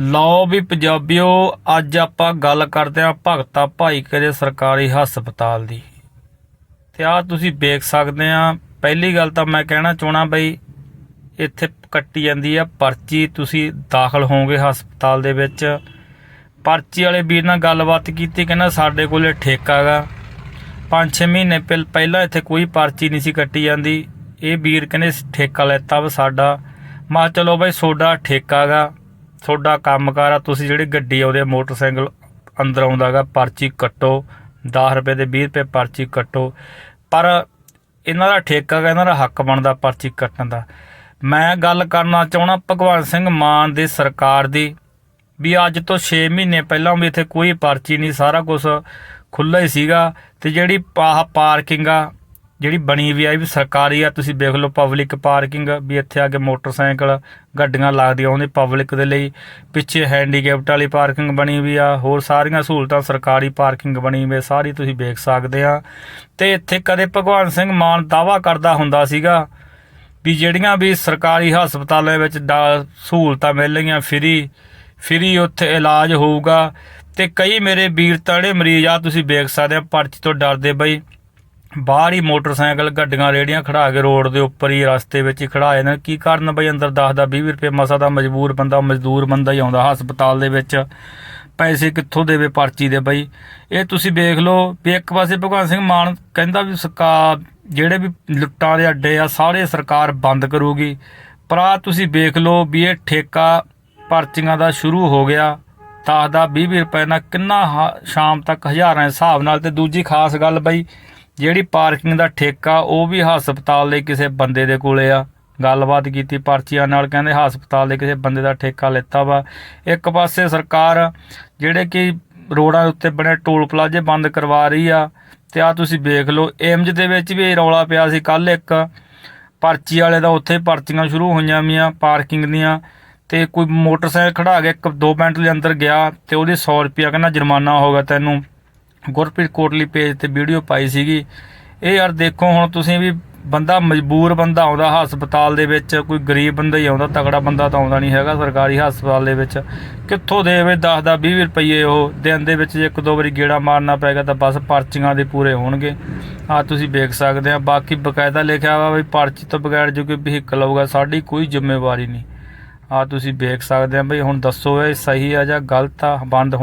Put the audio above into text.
ਲਓ ਵੀ ਪੰਜਾਬੀਓ, ਅੱਜ ਆਪਾਂ ਗੱਲ ਕਰਦੇ ਹਾਂ ਭਗਤਾ ਭਾਈ ਦੇ ਸਰਕਾਰੀ ਹਸਪਤਾਲ ਦੀ। ਤੇ ਆ ਤੁਸੀਂ ਵੇਖ ਸਕਦੇ ਆ ਪਹਿਲੀ ਗੱਲ ਤਾਂ ਮੈਂ ਕਹਿਣਾ ਚਾਹਣਾ ਬਈ, ਇੱਥੇ ਕੱਟੀ ਜਾਂਦੀ ਆ ਪਰਚੀ, ਤੁਸੀਂ ਦਾਖਲ ਹੋਵੋਗੇ ਹਸਪਤਾਲ ਦੇ ਵਿੱਚ। ਪਰਚੀ ਵਾਲੇ ਵੀਰ ਨਾਲ ਗੱਲਬਾਤ ਕੀਤੀ, ਕਹਿੰਦਾ ਸਾਡੇ ਕੋਲੇ ਠੇਕਾ ਹੈਗਾ 5-6 ਮਹੀਨੇ ਪਹਿ- ਪਹਿਲਾਂ ਇੱਥੇ ਕੋਈ ਪਰਚੀ ਨਹੀਂ ਸੀ ਕੱਟੀ ਜਾਂਦੀ। ਇਹ ਵੀਰ ਕਹਿੰਦੇ ਠੇਕਾ ਲੈਤਾ ਵਾ ਸਾਡਾ। ਮਾ ਚਲੋ ਬਈ ਤੁਹਾਡਾ ਠੇਕਾ ਗਾ। ਤੁਹਾਡਾ ਕੰਮਕਾਰ ਆ, ਤੁਸੀਂ ਜਿਹੜੀ ਗੱਡੀ ਆਉਂਦੇ ਮੋਟਰਸਾਈਕਲ ਅੰਦਰ ਆਉਂਦਾਗਾ ਪਰਚੀ ਕੱਟੋ 10 ਰੁਪਏ ਦੇ 20 ਰੁਪਏ ਪਰਚੀ ਕੱਟੋ। ਪਰ ਇਹਨਾਂ ਦਾ ਠੇਕਾ ਗਾ ਇਹਨਾਂ ਦਾ ਹੱਕ ਬਣਦਾ ਪਰਚੀ ਕੱਟਣ ਦਾ। ਮੈਂ ਗੱਲ ਕਰਨਾ ਚਾਹਣਾ ਭਗਵਾਨ ਸਿੰਘ ਮਾਨ ਦੀ ਸਰਕਾਰ ਦੀ, ਵੀ ਅੱਜ ਤੋਂ 6 ਮਹੀਨੇ ਪਹਿਲਾਂ ਵੀ ਇੱਥੇ ਕੋਈ ਪਰਚੀ ਨਹੀਂ, ਸਾਰਾ ਕੁਝ ਖੁੱਲ੍ਹਾ ਹੀ ਸੀਗਾ। ਤੇ ਜਿਹੜੀ ਆਹ ਪਾਰਕਿੰਗ ਆ ਜਿਹੜੀ ਬਣੀ ਵੀ ਆ, ਇਹ ਵੀ ਸਰਕਾਰੀ ਆ। ਤੁਸੀਂ ਦੇਖ ਲਓ ਪਬਲਿਕ ਪਾਰਕਿੰਗ ਵੀ ਇੱਥੇ ਆ ਕੇ ਮੋਟਰਸਾਈਕਲ, ਗੱਡੀਆਂ ਲੱਗਦੀਆਂ ਉਹਨੇ ਪਬਲਿਕ ਦੇ ਲਈ ਪਿੱਛੇ ਹੈਂਡੀਕੈਪਟ ਵਾਲੀ ਪਾਰਕਿੰਗ ਬਣੀ ਵੀ ਆ। ਹੋਰ ਸਾਰੀਆਂ ਸਹੂਲਤਾਂ ਸਰਕਾਰੀ ਪਾਰਕਿੰਗ ਬਣੀ ਵੀ ਸਾਰੀ ਤੁਸੀਂ ਵੇਖ ਸਕਦੇ ਆ। ਤੇ ਇੱਥੇ ਕਦੇ ਭਗਵਾਨ ਸਿੰਘ ਮਾਨ ਦਾਵਾ ਕਰਦਾ ਹੁੰਦਾ ਸੀਗਾ ਵੀ ਜਿਹੜੀਆਂ ਵੀ ਸਰਕਾਰੀ ਹਸਪਤਾਲਾਂ ਵਿੱਚ ਡਾ- ਸਹੂਲਤਾਂ ਮਿਲ ਰਹੀਆਂ ਫ੍ਰੀ ਫ੍ਰੀ ਉੱਥੇ ਇਲਾਜ ਹੋਊਗਾ। ਤੇ ਕਈ ਮੇਰੇ ਵੀਰ ਤੜੇ ਮਰੀਜ਼ ਆ, ਤੁਸੀਂ ਵੇਖ ਸਕਦੇ ਆ, ਪਰਚੀ ਤੋਂ ਡਰਦੇ ਬਈ। ਬਾਹਰ ਹੀ ਮੋਟਰਸਾਈਕਲ, ਗੱਡੀਆਂ ਰੇੜੀਆਂ ਖੜਾ ਕੇ ਰੋਡ ਦੇ ਉੱਪਰ ਹੀ ਰਸਤੇ ਵਿੱਚ ਹੀ ਖੜਾਏ ਨੇ। ਕੀ ਕਰਨ ਬਈ ਅੰਦਰ 10 ਦਾ 20 ਰੁਪਏ ਮਸਾ ਦਾ ਮਜਬੂਰ ਬੰਦਾ ਮਜ਼ਦੂਰ ਬੰਦਾ ਹੀ ਆਉਂਦਾ ਹਸਪਤਾਲ ਦੇ ਵਿੱਚ। ਪੈਸੇ ਕਿੱਥੋਂ ਦੇਵੇ ਪਰਚੀ ਦੇ ਬਈ? ਇਹ ਤੁਸੀਂ ਵੇਖ ਲਓ ਵੀ ਇੱਕ ਪਾਸੇ ਭਗਵਾਨ ਸਿੰਘ ਮਾਨ ਕਹਿੰਦਾ ਵੀ ਸਰਕਾਰ ਜਿਹੜੇ ਵੀ ਲੁੱਟਾਂ ਦੇ ਅੱਡੇ ਆ, ਸਾਰੇ ਸਰਕਾਰ ਬੰਦ ਕਰੂਗੀ। ਪਰ ਆ ਤੁਸੀਂ ਵੇਖ ਲਓ ਵੀ ਇਹ ਠੇਕਾ ਪਰਚੀਆਂ ਦਾ ਸ਼ੁਰੂ ਹੋ ਗਿਆ। ਤਾਂ ਦਾ 20 ਰੁਪਏ ਨਾਲ ਕਿੰਨਾ ਹ- ਸ਼ਾਮ ਤੱਕ ਹਜ਼ਾਰਾਂ ਦੇ ਹਿਸਾਬ ਨਾਲ ਤੇ ਦੂਜੀ ਖਾਸ ਗੱਲ ਬਈ ਜਿਹੜੀ ਪਾਰਕਿੰਗ ਦਾ ਠੇਕਾ, ਉਹ ਵੀ ਹਸਪਤਾਲ ਦੇ ਕਿਸੇ ਬੰਦੇ ਦੇ ਕੋਲੇ ਆ। ਗੱਲਬਾਤ ਕੀਤੀ ਪਰਚੀਆਂ ਨਾਲ, ਕਹਿੰਦੇ ਹਸਪਤਾਲ ਦੇ ਕਿਸੇ ਬੰਦੇ ਦਾ ਠੇਕਾ ਲਿੱਤਾ ਵਾ। ਇੱਕ ਪਾਸੇ ਸਰਕਾਰ ਜਿਹੜੇ ਕਿ ਰੋਡਾਂ ਦੇ ਉੱਤੇ ਬਣੇ ਟੋਲ ਪਲਾਜ਼ੇ ਬੰਦ ਕਰਵਾ ਰਹੀ ਆ, ਤੇ ਆ ਤੁਸੀਂ ਵੇਖ ਲਓ, ਏਮਜ ਦੇ ਵਿੱਚ ਵੀ ਇਹ ਰੌਲਾ ਪਿਆ ਸੀ ਕੱਲ ਇੱਕ। ਪਰਚੀ ਵਾਲੇ ਦਾ ਉੱਥੇ ਪਰਚੀਆਂ ਸ਼ੁਰੂ ਹੋਈਆਂ ਵੀਆਂ ਪਾਰਕਿੰਗ ਦੀਆਂ, ਤੇ ਕੋਈ ਮੋਟਰਸਾਈਕਲ ਖੜਾ ਕੇ ਇੱਕ 2 ਮਿੰਟ ਦੇ ਅੰਦਰ ਗਿਆ, ਤੇ ਉਹਦੇ 100 ਰੁਪਿਆ ਕਹਿੰਦਾ ਜੁਰਮਾਨਾ ਹੋਗਾ ਤੈਨੂੰ। ਗੁਰਪ੍ਰੀਤ ਕੋਟਲੀ ਪੇਜ ਤੇ ਵੀਡੀਓ ਪਾਈ ਸੀਗੀ। ਇਹ ਯਾਰ ਦੇਖੋ, ਹੁਣ ਤੁਸੀਂ ਵੀ ਬੰਦਾ ਮਜਬੂਰ ਬੰਦਾ ਆਉਂਦਾ ਹਸਪਤਾਲ ਦੇ ਵਿੱਚ, ਕੋਈ ਗਰੀਬ ਬੰਦਾ ਹੀ ਆਉਂਦਾ ਤਗੜਾ ਬੰਦਾ ਤਾਂ ਆਉਂਦਾ ਨਹੀਂ ਹੈਗਾ ਸਰਕਾਰੀ ਹਸਪਤਾਲ ਦੇ ਵਿੱਚ। ਕਿੱਥੋਂ ਦੇਵੇ 10 ਦਾ 20 ਰੁਪਏ ਉਹ, ਦਿਨ ਦੇ ਵਿੱਚ ਜੇ ਇੱਕ ਦੋ ਵਾਰੀ ਗੇੜਾ ਮਾਰਨਾ ਪੈਗਾ ਤਾਂ ਬਸ ਪਰਚੀਆਂ ਦੇ ਪੂਰੇ ਹੋਣਗੇ। ਆ ਤੁਸੀਂ ਵੇਖ ਸਕਦੇ ਆ, ਬਾਕੀ ਬਕਾਇਦਾ ਲਿਖਿਆ ਵਾ ਵੀ ਪਰਚੀ ਤੋਂ ਬਗੈਰ ਜੋ ਕੋਈ ਵਹੀਕਲ ਆਊਗਾ, ਸਾਡੀ ਕੋਈ ਜ਼ਿੰਮੇਵਾਰੀ ਨਹੀਂ। ਆ ਤੁਸੀਂ ਵੇਖ ਸਕਦੇ ਆ ਬਈ, ਹੁਣ ਦੱਸੋ ਇਹ ਸਹੀ ਆ ਜਾਂ ਗਲਤ ਆ, ਬੰਦ ਹੋ-